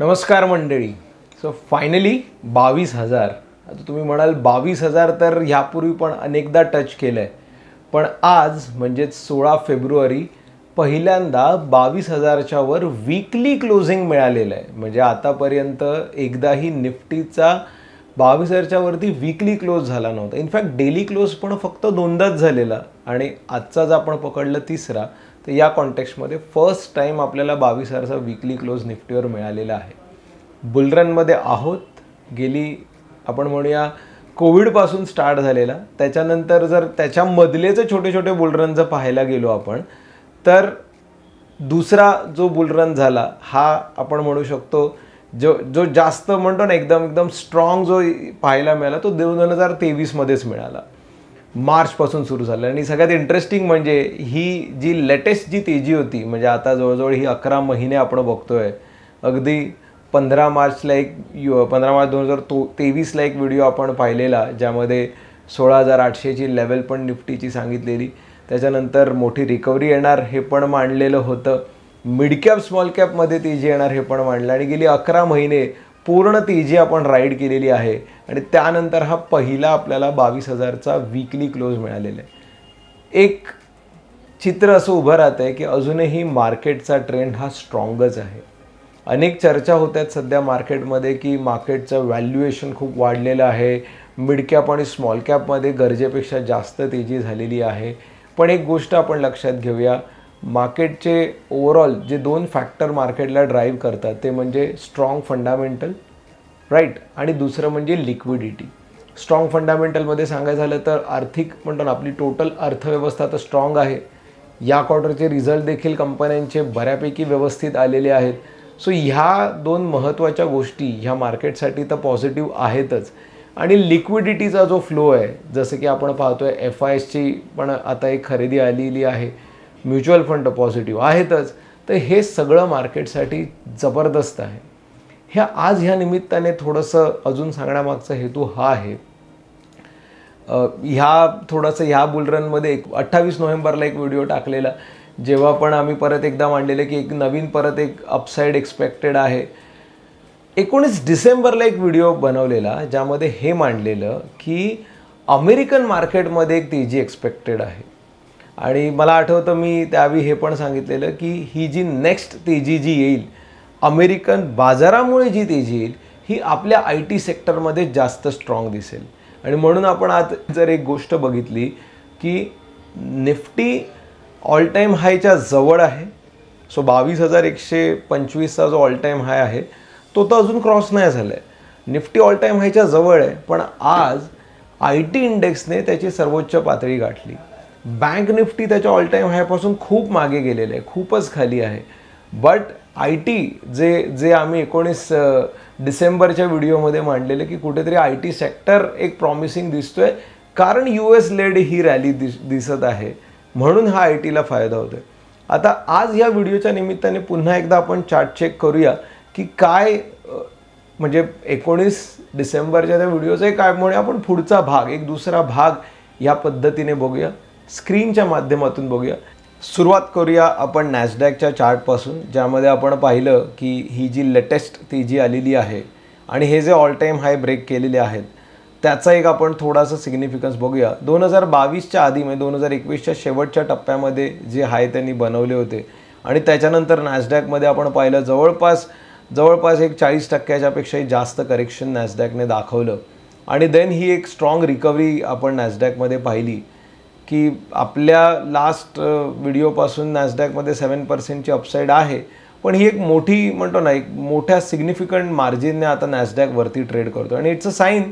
नमस्कार मंडळी. So finally बावीस हजार. आता तुम्ही म्हणाल बावीस हजार तर ह्यापूर्वी पण अनेकदा टच केलं आहे पण आज म्हणजेच सोळा फेब्रुवारी पहिल्यांदा बावीस हजारच्या वर वीकली क्लोजिंग मिळालेलं आहे. म्हणजे आतापर्यंत एकदाही निफ्टीचा बावीस हजारच्या वरती वीकली क्लोज झाला नव्हता. इनफॅक्ट डेली क्लोज पण फक्त दोनदाच झालेला. आणि आजचाच आपण पकडलं तिसरा तर या कॉन्टेक्स्टमध्ये फर्स्ट टाईम आपल्याला बावीस हजारचा वीकली क्लोज निफ्टीवर मिळालेला आहे. बुलरनमध्ये आहोत. गेली आपण म्हणूया कोविडपासून स्टार्ट झालेला. त्याच्यानंतर जर त्याच्यामधलेच छोटे छोटे बुलरन जर पाहायला गेलो आपण तर दुसरा जो बुलरन झाला हा आपण म्हणू शकतो जो जो जास्त म्हणतो ना एकदम एकदम स्ट्रॉंग जो पाहायला मिळाला तो दोन हजार तेवीसमध्येच मिळाला. मार्चपासून सुरू झालं. आणि सगळ्यात इंटरेस्टिंग म्हणजे ही जी लेटेस्ट जी तेजी होती म्हणजे आता जवळजवळ ही अकरा महिने आपण बघतोय अगदी पंधरा मार्चला एक यु पंधरा मार्च दोन हजार तो तेवीसला एक व्हिडिओ आपण पाहिलेला ज्यामध्ये सोळा हजार आठशेची लेवल पण निफ्टीची सांगितलेली. त्याच्यानंतर मोठी रिकव्हरी येणार हे पण मांडलेलं होतं. मिडकॅप स्मॉल कॅपमध्ये तेजी येणार हे पण मांडलं. आणि गेली अकरा महिने पूर्ण तेजी आपण राईड केलेली आहे आणि त्यानंतर हा पहिला आपल्याला बावीस हजारचा वीकली क्लोज मिळालेला आहे. एक चित्र असं उभं राहतं आहे की अजूनही मार्केटचा ट्रेंड हा स्ट्रॉंगच आहे. अनेक चर्चा होत आहेत सध्या मार्केटमध्ये की मार्केटचं व्हॅल्युएशन खूप वाढलेलं आहे. मिड कॅप आणि स्मॉल कॅपमध्ये गरजेपेक्षा जास्त तेजी झालेली आहे. पण एक गोष्ट आपण लक्षात घेऊया मार्केटचे ओव्हरऑल जे दोन फॅक्टर मार्केटला ड्राईव्ह करतात ते म्हणजे स्ट्रॉंग फंडामेंटल राईट? आणि दुसरं म्हणजे लिक्विडिटी. स्ट्रॉंग फंडामेंटलमध्ये सांगायचं झालं तर आर्थिक म्हणतो ना आपली टोटल अर्थव्यवस्था तर स्ट्रॉंग आहे. या क्वार्टरचे रिझल्ट देखील कंपन्यांचे बऱ्यापैकी व्यवस्थित आलेले आहेत. सो ह्या दोन महत्त्वाच्या गोष्टी ह्या मार्केटसाठी तर पॉझिटिव्ह आहेतच. आणि लिक्विडिटीचा जो फ्लो आहे जसं की आपण पाहतोय एफ आय एसची पण आता एक खरेदी आलेली आहे. म्युच्युअल फंड पॉझिटिव्ह आहेतच तर हे सगळं मार्केटसाठी जबरदस्त आहे. ह्या आज ह्या निमित्ताने थोडंसं अजून सांगण्यामागचा हेतू हा आहे. ह्या थोडंसं ह्या बुलरनमध्ये एक अठ्ठावीस नोव्हेंबरला एक व्हिडिओ टाकलेला जेव्हा पण आम्ही परत एकदा मांडलेलं की एक नवीन परत एक अपसाईड एक्सपेक्टेड आहे. एकोणीस डिसेंबरला एक व्हिडिओ बनवलेला ज्यामध्ये हे मांडलेलं की अमेरिकन मार्केटमध्ये एक तेजी एक्सपेक्टेड आहे. आणि मला आठवतं मी त्यावेळी हे पण सांगितलेलं की ही जी नेक्स्ट तेजी जी येईल अमेरिकन बाजारामुळे जी तेजी येईल ही आपल्या आय टी सेक्टरमध्ये जास्त स्ट्रॉंग दिसेल. आणि म्हणून आपण आज जर एक गोष्ट बघितली की निफ्टी ऑल टाईम हायच्या जवळ आहे. सो बावीस हजार एकशे पंचवीसचा जो ऑल टाईम हाय आहे तो तर अजून क्रॉस नाही झाला आहे निफ्टी ऑल टाईम हायच्या जवळ आहे पण आज आय टी इंडेक्सने त्याची सर्वोच्च पातळी गाठली. बँक निफ्टी त्याच्या ऑल टाईम हायपासून खूप मागे गेलेलं आहे खूपच खाली आहे. बट आय टी जे जे आम्ही एकोणीस डिसेंबरच्या व्हिडिओमध्ये मांडलेलं की कुठेतरी आय टी सेक्टर एक प्रॉमिसिंग दिसतोय कारण यू एस लेड ही रॅली दिस दिसत आहे. म्हणून हा आय टीला फायदा आहे आता आज या व्हिडिओच्या निमित्ताने पुन्हा एकदा आपण चार्ट चेक करूया की काय म्हणजे एकोणीस डिसेंबरच्या त्या व्हिडिओचं काय म्हणूया आपण पुढचा भाग एक दुसरा भाग या पद्धतीने बघूया. स्क्रीनच्या माध्यमातून बघूया. सुरुवात करूया आपण नॅसडॅकच्या चार्टपासून ज्यामध्ये आपण पाहिलं की ही जी लेटेस्ट ती जी आलेली आहे आणि हे जे ऑल टाईम हाय ब्रेक केलेले आहेत त्याचा एक आपण थोडासा सिग्निफिकन्स बघूया. दोन हजार बावीसच्या आधी म्हणजे दोन हजार एकवीसच्या शेवटच्या टप्प्यामध्ये जे हाय त्यांनी बनवले होते आणि त्याच्यानंतर नॅसडॅकमध्ये आपण पाहिलं जवळपास जवळपास एक चाळीस टक्क्याच्यापेक्षाही जास्त करेक्शन नॅसडॅकने दाखवलं. आणि देन ही एक स्ट्रॉंग रिकव्हरी आपण नॅसडॅकमध्ये पाहिली. की आपल्या लास्ट व्हिडिओपासून नॅसडॅकमध्ये सेवन पर्सेंटची अपसाईड आहे. पण ही एक मोठी म्हणतो ना एक मोठ्या सिग्निफिकंट मार्जिनने आता नॅसडॅकवरती ट्रेड करतो आणि इट्स अ साईन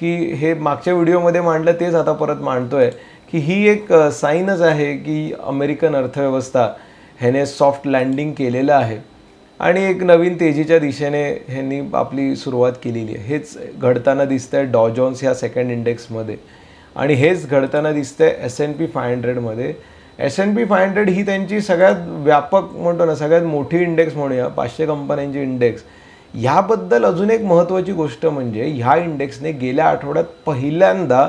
की हे मागच्या व्हिडिओमध्ये मांडलं तेच आता परत मांडतोय. की ही एक साईनच आहे की अमेरिकन अर्थव्यवस्था ह्याने सॉफ्ट लँडिंग केलेलं आहे. आणि एक नवीन तेजीच्या दिशेने ह्यांनी आपली सुरुवात केलेली आहे. हेच घडताना दिसतंय डॉ जॉन्स ह्या सेकंड इंडेक्समध्ये आणि हेच घडताना दिसतंय S N P five हंड्रेडमध्ये S N P five hundred ही त्यांची सगळ्यात व्यापक म्हणतो ना सगळ्यात मोठी इंडेक्स म्हणूया पाचशे कंपन्यांची इंडेक्स ह्याबद्दल अजून एक महत्त्वाची गोष्ट म्हणजे ह्या इंडेक्सने गेल्या आठवड्यात पहिल्यांदा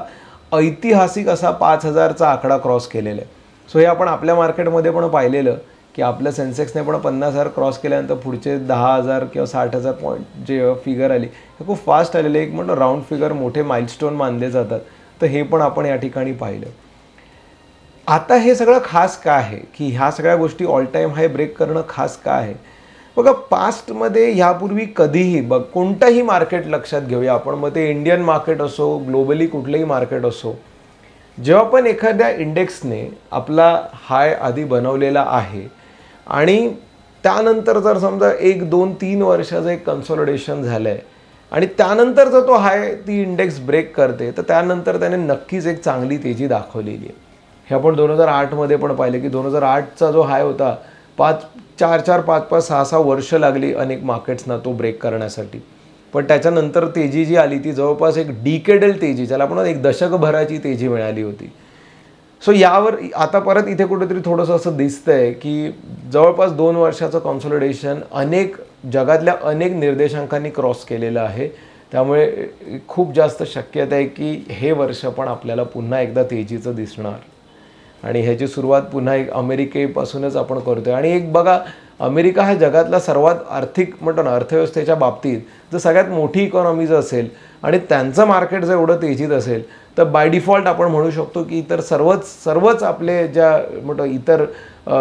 ऐतिहासिक असा पाच हजारचा आकडा क्रॉस केलेला आहे. सो हे आपण आपल्या मार्केटमध्ये पण पाहिलेलं की आपल्या सेन्सेक्सने पण पन्नास हजार क्रॉस केल्यानंतर पुढचे दहा हजार किंवा साठ हजार पॉईंट जे फिगर आली हे खूप फास्ट आलेले एक म्हणतो राऊंड फिगर मोठे माइलस्टोन मानले जातात. तर हे पण आपण या ठिकाणी पाहिलं. आता हे सगळं खास का आहे? की ह्या सगळ्या गोष्टी ऑल टाईम हाय ब्रेक करणं खास का आहे? बघा पास्टमध्ये ह्यापूर्वी कधीही बघ कोणतंही मार्केट लक्षात घेऊया आपण. मग ते इंडियन मार्केट असो ग्लोबली कुठलंही मार्केट असो जेव्हा पण एखाद्या इंडेक्सने आपला हाय आधी बनवलेला आहे आणि त्यानंतर जर समजा एक दोन तीन वर्षाचं एक कन्सॉलिडेशन झालं आहे आणि त्यानंतर जर तो हाय ती इंडेक्स ब्रेक करते तर त्यानंतर त्याने नक्कीच एक चांगली तेजी दाखवलेली आहे. हे आपण दोन हजार आठमध्ये पण पाहिलं की दोन हजार आठचा जो हाय होता पाच चार चार पाच पाच सहा सहा वर्ष लागली अनेक मार्केट्सना तो ब्रेक करण्यासाठी. पण त्याच्यानंतर तेजी जी आली ती जवळपास एक डिकेडल तेजी ज्याला आपण एक दशकभराची तेजी मिळाली होती. सो यावर आता परत इथे कुठेतरी थोडंसं असं दिसतंय की जवळपास दोन वर्षाचं कॉन्सोलिडेशन अनेक जगातल्या अनेक निर्देशांकांनी क्रॉस केलेलं आहे. त्यामुळे खूप जास्त शक्यता आहे की हे वर्ष पण आपल्याला पुन्हा एकदा तेजीचं दिसणार. आणि ह्याची सुरुवात पुन्हा एक अमेरिकेपासूनच आपण करतोय. आणि एक बघा अमेरिका हा जगातला सर्वात आर्थिक म्हणतो ना अर्थव्यवस्थेच्या बाबतीत जर सगळ्यात मोठी इकॉनॉमी जर असेल आणि त्यांचं मार्केट जर एवढं तेजीत असेल तर बाय डिफॉल्ट आपण म्हणू शकतो की इतर सर्वच सर्वच आपले ज्या म्हणतो इतर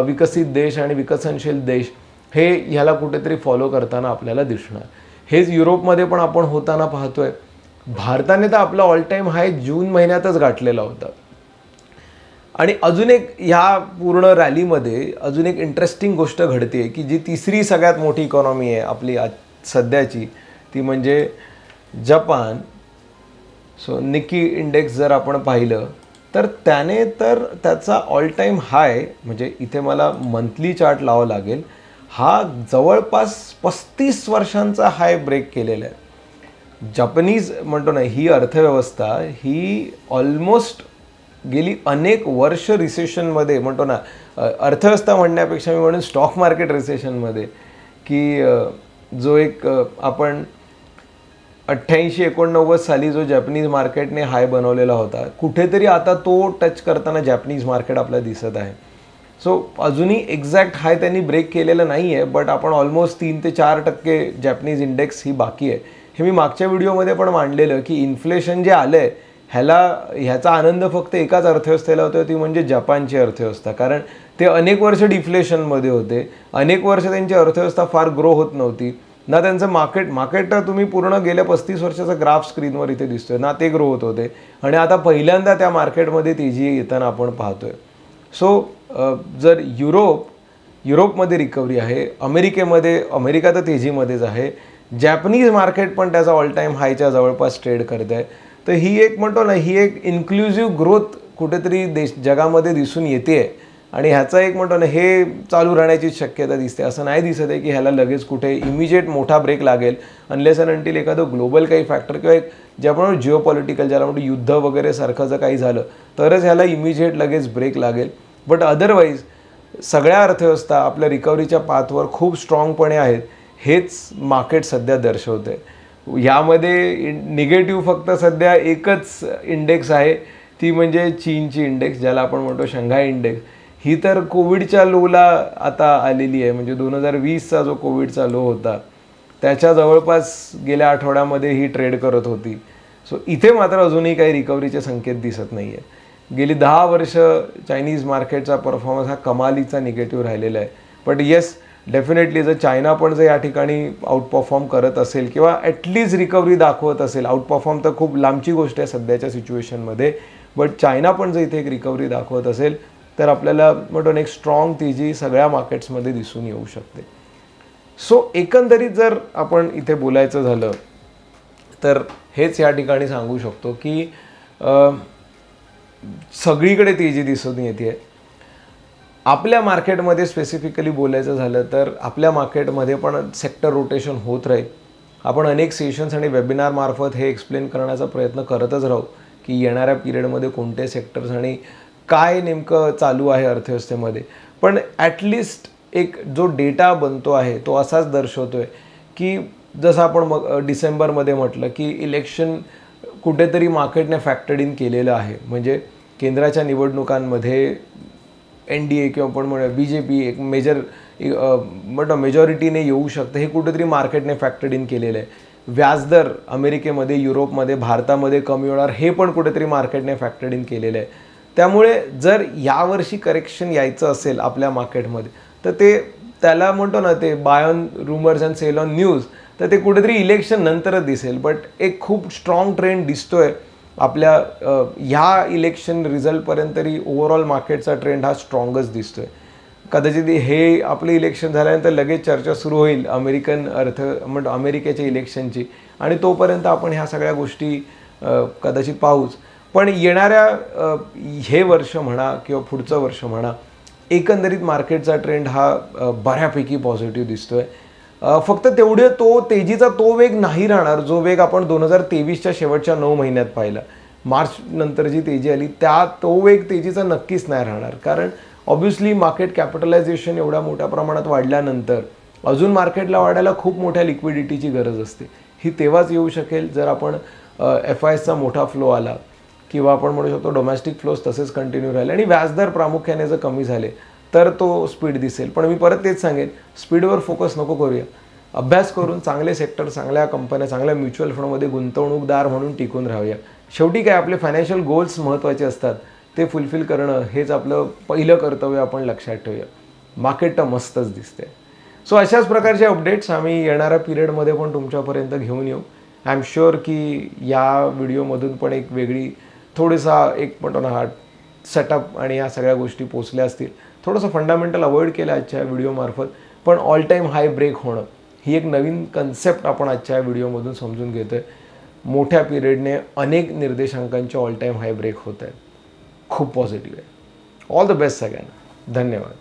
विकसित देश आणि विकसनशील देश हे ह्याला कुठेतरी फॉलो करताना आपल्याला दिसणार. हेच युरोपमध्ये पण आपण होताना पाहतोय. भारताने तर आपला ऑल टाईम हाय जून महिन्यातच गाठलेला होता. आणि अजून एक ह्या पूर्ण रॅलीमध्ये अजून एक इंटरेस्टिंग गोष्ट घडते की जी तिसरी सगळ्यात मोठी इकॉनॉमी आहे आपली आज सध्याची ती म्हणजे जपान. सो निकी इंडेक्स जर आपण पाहिलं तर त्याने तर त्याचा ऑल टाईम हाय म्हणजे इथे मला मंथली चार्ट लावावं लागेल. हा जवळपास पस्तीस वर्षांचा हाय ब्रेक केलेला आहे. जपनीज म्हणतो ना ही अर्थव्यवस्था ही ऑलमोस्ट गेली अनेक वर्ष रिसेशनमध्ये म्हणतो ना अर्थव्यवस्था म्हणण्यापेक्षा मी म्हणून स्टॉक मार्केट रिसेशनमध्ये की जो एक आपण अठ्ठ्याऐंशी एकोणनव्वद साली जो जॅपनीज मार्केटने हाय बनवलेला होता कुठेतरी आता तो टच करताना जॅपनीज मार्केट आपल्याला दिसत आहे. सो अजूनही एक्झॅक्ट हाय त्यांनी ब्रेक केलेलं नाही आहे बट आपण ऑलमोस्ट तीन ते चार टक्के जॅपनीज इंडेक्स ही बाकी आहे. हे मी मागच्या व्हिडिओमध्ये पण मांडलेलं की इन्फ्लेशन जे आलं आहे ह्याला ह्याचा आनंद फक्त एकाच अर्थव्यवस्थेला होतो ती म्हणजे जपानची अर्थव्यवस्था. कारण ते अनेक वर्ष डिफ्लेशनमध्ये होते अनेक वर्ष त्यांची अर्थव्यवस्था फार ग्रो होत नव्हती. ना त्यांचं मार्केट मार्केट तर तुम्ही पूर्ण गेल्या पस्तीस वर्षाचा ग्राफ स्क्रीनवर इथे दिसतोय ना ते ग्रो होत होते. आणि आता पहिल्यांदा त्या मार्केटमध्ये तेजी येताना आपण पाहतोय. सो जर युरोप युरोपमध्ये रिकव्हरी आहे अमेरिकेमध्ये अमेरिका तर तेजीमध्येच आहे जॅपनीज मार्केट पण त्याचा ऑल टाईम हायच्या जवळपास ट्रेड करत आहे. तर ही एक म्हणतो ना ही एक इन्क्लुझिव्ह ग्रोथ कुठेतरी देश जगामध्ये दिसून येते. आहे आणि ह्याचा एक म्हणतो ना हे चालू राहण्याची शक्यता दिसते. असं नाही दिसत आहे की ह्याला लगेच कुठे इमिजिएट मोठा ब्रेक लागेल अनलेस अँड अंटील एखादं ग्लोबल काही फॅक्टर किंवा एक जे आपण जिओ पॉलिटिकल ज्याला म्हणतो युद्ध वगैरे सारखं जर काही झालं तरच ह्याला इमिजिएट लगेच ब्रेक लागेल. बट अदरवाईज सगळ्या अर्थव्यवस्था आपल्या रिकव्हरीच्या पाथवर खूप स्ट्रॉंगपणे आहेत. हेच मार्केट सध्या दर्शवते यामध्ये निगेटिव्ह फक्त सध्या एकच इंडेक्स आहे. ती म्हणजे चीनची इंडेक्स ज्याला आपण म्हणतो शंघाय इंडेक्स ही तर कोविडच्या लोला आता आलेली आहे. म्हणजे दोन हजार वीसचा जो कोविडचा लो होता त्याच्या जवळपास गेल्या आठवड्यामध्ये ही ट्रेड करत होती. सो इथे मात्र अजूनही काही रिकव्हरीचे संकेत दिसत नाही आहे गेली दहा वर्ष चायनीज मार्केटचा परफॉर्मन्स हा कमालीचा निगेटिव्ह राहिलेला आहे. बट येस डेफिनेटली जर चायना पण जर या ठिकाणी आउट परफॉर्म करत असेल किंवा ॲटलीस्ट रिकव्हरी दाखवत असेल आउट परफॉर्म तर खूप लांबची गोष्ट आहे सध्याच्या सिच्युएशनमध्ये बट चायना पण जर इथे एक रिकव्हरी दाखवत असेल तर आपल्याला म्हणून एक स्ट्रॉंग तेजी सगळ्या मार्केट्समध्ये दिसून येऊ शकते. सो एकंदरीत जर आपण इथे बोलायचं झालं तर हेच या ठिकाणी सांगू शकतो की सगळीकडे तेजी दिसून येते. आपल्या मार्केटमध्ये स्पेसिफिकली बोलायचं झालं तर आपल्या मार्केटमध्ये पण सेक्टर रोटेशन होत राहील. आपण अनेक सेशन्स आणि वेबिनारमार्फत हे एक्सप्लेन करण्याचा प्रयत्न करतच राहू की येणाऱ्या पिरियडमध्ये कोणते सेक्टर्स आणि काय नेमकं चालू आहे अर्थव्यवस्थेमध्ये. पण ॲटलिस्ट एक जो डेटा बनतो आहे तो असाच दर्शवतो आहे की जसं आपण मग डिसेंबरमध्ये म्हटलं की इलेक्शन कुठेतरी मार्केटने फॅक्टर्ड इन केलेलं आहे. म्हणजे केंद्राच्या निवडणुकांमध्ये एन डी ए किंवा आपण म्हणूया बी जे पी एक मेजर म्हणतो मेजॉरिटीने येऊ शकतं हे कुठेतरी मार्केटने फॅक्टर्ड इन केलेलं आहे. व्याजदर अमेरिकेमध्ये युरोपमध्ये भारतामध्ये कमी होणार हे पण कुठेतरी मार्केटने फॅक्टर्ड इन केलेलं आहे. त्यामुळे जर यावर्षी करेक्शन यायचं असेल आपल्या मार्केटमध्ये तर ते त्याला म्हणतो ना ते buy on rumours and sell on news तर ते कुठेतरी इलेक्शन नंतरच दिसेल. बट एक खूप स्ट्रॉंग ट्रेंड दिसतोय. आपल्या ह्या इलेक्शन रिझल्टपर्यंत तरी ओव्हरऑल मार्केटचा ट्रेंड हा स्ट्रॉंगच आहे कदाचित हे आपलं इलेक्शन झाल्यानंतर लगेच चर्चा सुरू होईल अमेरिकन अर्थ म्हणजे अमेरिकेच्या इलेक्शनची आणि तोपर्यंत आपण ह्या सगळ्या गोष्टी कदाचित पाहूच. पण येणाऱ्या हे वर्ष म्हणा किंवा पुढचं वर्ष म्हणा एकंदरीत मार्केटचा ट्रेंड हा बऱ्यापैकी पॉझिटिव्ह दिसतो आहे फक्त तेवढे तो तेजीचा तो वेग नाही राहणार जो वेग आपण दोन हजार तेवीसच्या शेवटच्या नऊ महिन्यात पाहिला. मार्च नंतर जी तेजी आली त्या तो वेग तेजीचा नक्कीच नाही राहणार. कारण ऑब्व्हियसली मार्केट कॅपिटलायझेशन एवढ्या मोठ्या प्रमाणात वाढल्यानंतर अजून मार्केटला वाढायला खूप मोठ्या लिक्विडिटीची गरज असते. ही तेव्हाच येऊ शकेल जर आपण एफ आय एसचा मोठा फ्लो आला किंवा आपण म्हणू शकतो डोमेस्टिक फ्लोज तसेच कंटिन्यू राहिले. आणि व्याजदर प्रामुख्याने जर कमी झाले तर तो स्पीड दिसेल. पण मी परत तेच सांगेन स्पीडवर फोकस नको करूया. अभ्यास करून चांगले सेक्टर चांगल्या कंपन्या चांगल्या म्युच्युअल फंडमध्ये गुंतवणूकदार म्हणून टिकून राहूया. शेवटी काय आपले फायनान्शियल गोल्स महत्त्वाचे असतात. ते फुलफिल करणं हेच आपलं पहिलं कर्तव्य आपण लक्षात ठेवूया. मार्केट तर मस्तच दिसते सो अशाच प्रकारचे अपडेट्स आम्ही येणाऱ्या पिरियडमध्ये पण तुमच्यापर्यंत घेऊन येऊ. आय एम शुअर की या व्हिडिओमधून पण एक वेगळी थोडेसा एक म्हणतो ना हा सेटअप आणि या सगळ्या गोष्टी पोचल्या असतील. थोडंसं फंडामेंटल अवॉइड केलं आजच्या व्हिडिओमार्फत पण ऑल टाईम हाय ब्रेक होणं ही एक नवीन कन्सेप्ट आपण आजच्या व्हिडिओमधून समजून घेतोय. मोठ्या पिरियडने अनेक निर्देशांकांचे ऑल टाईम हाय ब्रेक होत आहेत. खूप पॉझिटिव्ह आहे. ऑल द बेस्ट सगळ्यांना. धन्यवाद.